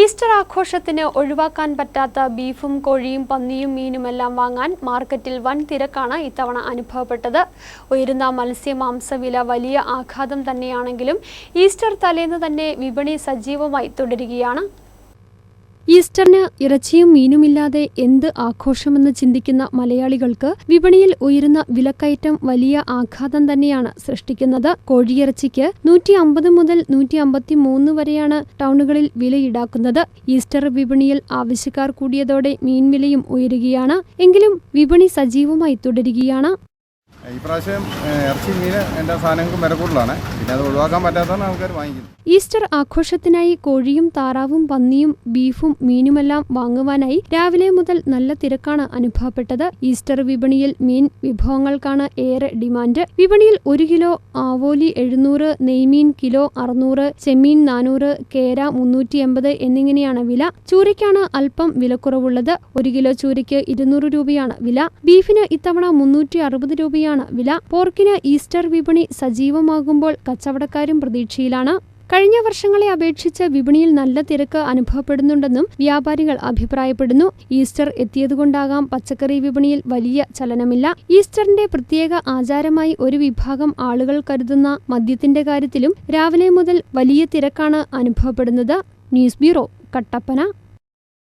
Easter ആഘോഷത്തിന് ഒഴിവാക്കാൻ പറ്റാത്ത ബീഫും കോഴിയും പന്നിയും മീനുമെല്ലാം വാങ്ങാൻ മാർക്കറ്റിൽ വൻ തിരക്കാണ് ഇത്തവണ അനുഭവപ്പെട്ടത്. ഉയരുന്ന മത്സ്യമാംസ വില വലിയ ആഘാതം തന്നെയാണെങ്കിലും ഈസ്റ്റർ തലേന്ന് തന്നെ വിപണി സജീവമായി തുടരുകയാണ്. ഈസ്റ്ററിന് ഇറച്ചിയും മീനുമില്ലാതെ എന്ത് ആഘോഷമെന്ന് ചിന്തിക്കുന്ന മലയാളികൾക്ക് വിപണിയിൽ ഉയരുന്ന വിലക്കയറ്റം വലിയ ആഘാതം തന്നെയാണ് സൃഷ്ടിക്കുന്നത്. കോഴിയിറച്ചിക്ക് നൂറ്റി അമ്പത് മുതൽ നൂറ്റി അമ്പത്തി മൂന്ന് വരെയാണ് ടൗണുകളിൽ വില ഈടാക്കുന്നത് ഈസ്റ്റർ വിപണിയിൽ ആവശ്യക്കാർ കൂടിയതോടെ മീൻവിലയും ഉയരുകയാണ്. എങ്കിലും വിപണി സജീവമായി തുടരുകയാണ്. കൂടുതലാണ്. പറ്റാത്തതാണ് വാങ്ങിക്കുന്നത് ഈസ്റ്റർ ആഘോഷത്തിനായി കോഴിയും താറാവും പന്നിയും ബീഫും മീനുമെല്ലാം വാങ്ങുവാനായി രാവിലെ മുതൽ നല്ല തിരക്കാണ് അനുഭവപ്പെട്ടത്. ഈസ്റ്റർ വിപണിയിൽ മീൻ വിഭവങ്ങൾക്കാണ് ഏറെ ഡിമാൻഡ്. വിപണിയിൽ ഒരു കിലോ ആവോലി എഴുന്നൂറ് നെയ്മീൻ കിലോ അറുന്നൂറ് ചെമ്മീൻ നാനൂറ് കേര മുന്നൂറ്റി എൺപത് എന്നിങ്ങനെയാണ് വില. ചൂരയ്ക്കാണ് അല്പം വിലക്കുറവുള്ളത്. ഒരു കിലോ ചൂരയ്ക്ക് ഇരുന്നൂറ് രൂപയാണ് വില. ബീഫിന് ഇത്തവണ മുന്നൂറ്റി അറുപത് രൂപയാണ് വില പോർക്കിന് ഈസ്റ്റർ വിപണി സജീവമാകുമ്പോൾ കച്ചവടക്കാരും പ്രതീക്ഷയിലാണ്. കഴിഞ്ഞ വർഷങ്ങളെ അപേക്ഷിച്ച് വിപണിയിൽ നല്ല തിരക്ക് അനുഭവപ്പെടുന്നുണ്ടെന്നും വ്യാപാരികൾ അഭിപ്രായപ്പെടുന്നു. ഈസ്റ്റർ എത്തിയതുകൊണ്ടാകാം പച്ചക്കറി വിപണിയിൽ വലിയ ചലനമില്ല. ഈസ്റ്ററിന്റെ പ്രത്യേക ആചാരമായി ഒരു വിഭാഗം ആളുകൾ കരുതുന്ന മദ്യത്തിന്റെ കാര്യത്തിലും രാവിലെ മുതൽ വലിയ തിരക്കാണ് അനുഭവപ്പെടുന്നത്. News bureau Kattappana.